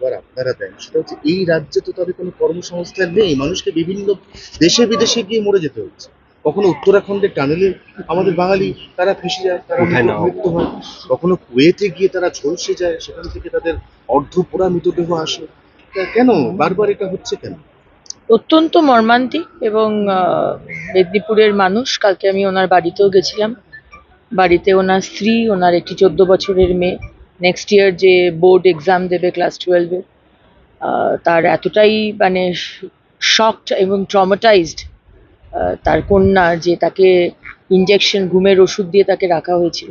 বারবার আপনারা দেন। সেটা হচ্ছে এই রাজ্যে তো তাদের কোনো কর্মসংস্থান নেই। মানুষকে বিভিন্ন দেশে বিদেশে গিয়ে মরে যেতে হচ্ছে। কখনো উত্তরাখণ্ডের টানেলে আমাদের বাঙালি তারা ফেসে যায় তারা মৃত্যু হয়। কখনো কুয়েতে গিয়ে তারা ঝলসে যায় সেখান থেকে তাদের অর্ধপোড়া মৃতদেহ আসে। কেন? বারবার এটা হচ্ছে কেন? অত্যন্ত মর্মান্তিক এবং আহ, মেদিনীপুরের মানুষ কালকে আমি ওনার বাড়িতেও গেছিলাম। বাড়িতে ওনার স্ত্রী ওনার একটি চোদ্দ বছরের মেয়ে। নেক্সট ইয়ার যে বোর্ড এক্সাম দেবে ক্লাস টুয়েলভে তার এতটাই মানে শকড এবং ট্রমাটাইজড তার কন্যা যে তাকে ইঞ্জেকশন ঘুমের ওষুধ দিয়ে তাকে রাখা হয়েছিল।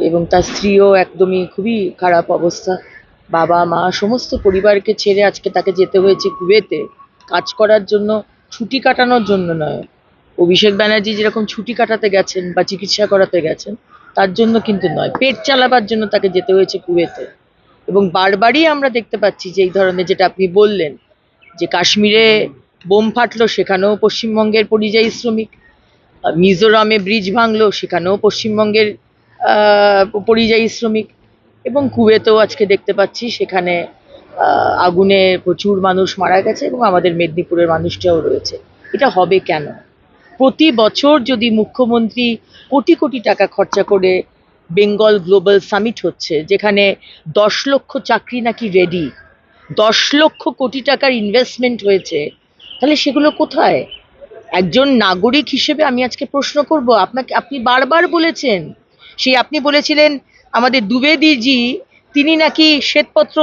এবং তার স্ত্রীও একদমই খুবই খারাপ অবস্থা। বাবা, মা, সমস্ত পরিবারকে ছেড়ে আজকে তাকে যেতে হয়েছে কুয়েতে। কাজ করার জন্য, ছুটি কাটানোর জন্য নয়। অভিষেক ব্যানার্জি যেরকম ছুটি কাটাতে গেছেন বা চিকিৎসা করাতে গেছেন তার জন্য কিন্তু নয়। পেট চালাবার জন্য তাকে যেতে হয়েছে কুয়েতে। এবং বারবারই আমরা দেখতে পাচ্ছি যে এই ধরনের যেটা আপনি বললেন, যে কাশ্মীরে বোম ফাটলো, সেখানেও পশ্চিমবঙ্গের পরিযায়ী শ্রমিক। মিজোরামে ব্রিজ ভাঙলো, সেখানেও পশ্চিমবঙ্গের পরিযায়ী শ্রমিক। এবং কুয়েতেও আজকে দেখতে পাচ্ছি, সেখানে আগুনে প্রচুর মানুষ মারা গেছে এবং আমাদের মেদিনীপুরের মানুষটাও রয়েছে। এটা হবে কেন? প্রতি বছর যদি মুখ্যমন্ত্রী কোটি কোটি টাকা খরচা করে বেঙ্গল গ্লোবাল সামিট হচ্ছে, যেখানে দশ লক্ষ চাকরি নাকি রেডি দশ লক্ষ কোটি টাকার ইনভেস্টমেন্ট হয়েছে, তাহলে সেগুলো কোথায়? একজন নাগরিক হিসেবে আমি আজকে প্রশ্ন করব, আপনাকে, আপনি বারবার বলেছেন, সেই আপনি বলেছিলেন আমাদের দুবেদিজি, তিনি নাকি শ্বেতপত্র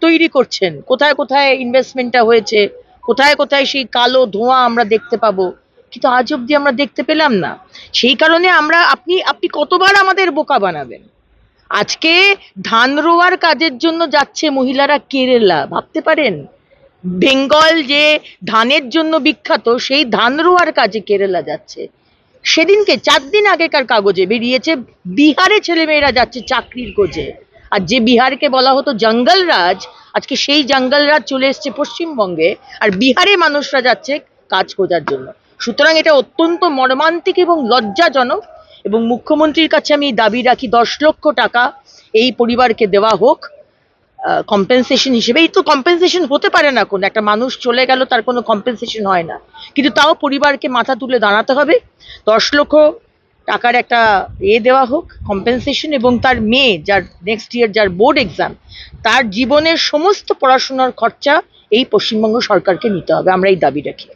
তৈরি করছেন, কোথায় কোথায় ইনভেস্টমেন্টটা হয়েছে, কোথায় কোথায় সেই কালো ধোঁয়া আমরা দেখতে পাবো কিন্তু আজ অবধি আমরা দেখতে পেলাম না। সেই কারণে আমরা, আপনি আপনি কতবার আমাদের বোকা বানাবেন? আজকে ধান রোয়ার কাজের জন্য যাচ্ছে মহিলারা কেরালা, ভাবতে পারেন? বেঙ্গল যে ধানের জন্য বিখ্যাত, সেই ধান রোয়ার কাজে কেরালা যাচ্ছে। সেদিনকে চার দিন আগেকার কাগজে বেরিয়েছে, বিহারে ছেলেমেয়েরা যাচ্ছে চাকরির খোঁজে। আর যে বিহারকে বলা হতো জঙ্গল রাজ, আজকে সেই জঙ্গল রাজ চলে এসছে পশ্চিমবঙ্গে। আর বিহারে মানুষরা যাচ্ছে কাজ খোঁজার জন্য। সুতরাং এটা অত্যন্ত মর্মান্তিক এবং লজ্জাজনক এবং মুখ্যমন্ত্রীর কাছে আমি দাবি রাখি, দশ লক্ষ টাকা এই পরিবারকে দেওয়া হোক কম্পেনসেশন হিসেবে। এই তো কম্পেনসেশন হতে পারে না কোনো, একটা মানুষ চলে গেল, তার কোনো কম্পেনসেশন হয় না। কিন্তু তাও পরিবারকে মাথা তুলে দাঁড়াতে হবে। দশ লক্ষ টাকার একটা এ দেওয়া হোক কম্পেনসেশন এবং তার মেয়ে, যার নেক্সট ইয়ার যার বোর্ড এক্সাম তার জীবনের সমস্ত পড়াশোনার খরচা এই পশ্চিমবঙ্গ সরকারকে নিতে হবে। আমরা এই দাবি রাখি।